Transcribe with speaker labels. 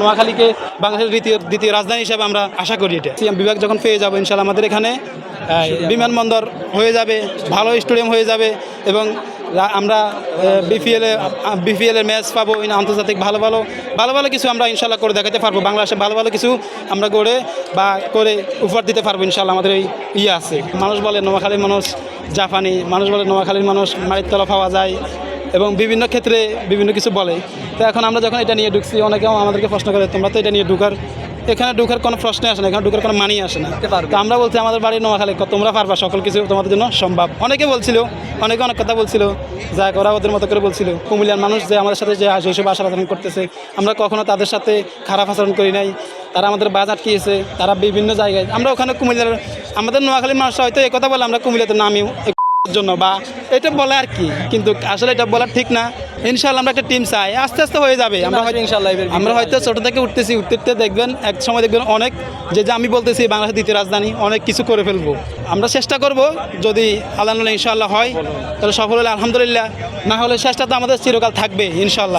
Speaker 1: নোয়াখালীকে বাংলাদেশের দ্বিতীয় দ্বিতীয় রাজধানী হিসাবে আমরা আশা করি এটা। সিএম বিভাগ যখন পেয়ে যাব ইনশাল্লাহ আমাদের এখানে বিমানবন্দর হয়ে যাবে, ভালো স্টেডিয়াম হয়ে যাবে এবং আমরা বিপিএলে বিপিএলের ম্যাচ পাবো আন্তর্জাতিক ভালো ভালো ভালো ভালো কিছু আমরা ইনশাল্লাহ করে দেখাতে পারব। বাংলাদেশে ভালো ভালো কিছু আমরা গড়ে বা করে উপহার দিতে পারব ইনশাল্লাহ আমাদের এই ইয়ে আছে। মানুষ বলে নোয়াখালীর মানুষ জাপানি, মানুষ বলে নোয়াখালীর মানুষ মায়ের তলা পাওয়া যায় এবং বিভিন্ন ক্ষেত্রে বিভিন্ন কিছু বলে। তো এখন আমরা যখন এটা নিয়ে ঢুকছি অনেকেও আমাদেরকে প্রশ্ন করে তোমরা তো এটা নিয়ে ঢুকার এখানে ঢুকার কোনো প্রশ্ন আসে না এখানে ঢুকার কোনো মানি আসে না। তো আমরা বলছি আমাদের বাড়ি নোয়াখালী তোমরা পারবা সকল কিছু তোমাদের জন্য সম্ভব। অনেকে বলছিল অনেকে অনেক কথা বলছিল যা ওরা ওদের মতো করে বলছিল। কুমিল্লার মানুষ যে আমাদের সাথে যে এইসব আচার আচরণ করতেছে আমরা কখনো তাদের সাথে খারাপ আচরণ করি নাই। তারা আমাদের বাজ আটকিয়েছে তারা বিভিন্ন জায়গায় আমরা ওখানে কুমিল্লার আমাদের নোয়াখালীর মানুষরা হয়তো এই কথা বলে আমরা কুমিল্লাতে নামিও। জন্য বা এটা বলে আর কি। কিন্তু আসলে এটা বলা ঠিক না। ইনশাল্লাহ আমরা একটা টিম চাই। আস্তে আস্তে হয়ে যাবে। আমরা হয়তো
Speaker 2: ইনশাল্লাহ
Speaker 1: আমরা হয়তো ছোট থেকে উঠতেছি উঠতে উঠতে দেখবেন এক সময় দেখবেন অনেক যে যে আমি বলতেছি বাংলাদেশের দ্বিতীয় রাজধানী অনেক কিছু করে ফেলব। আমরা চেষ্টা করব যদি আল্লাহ ইনশাল্লাহ হয় তাহলে সফল হলে আলহামদুলিল্লাহ না হলে চেষ্টা তো আমাদের চিরকাল থাকবে ইনশাল্লাহ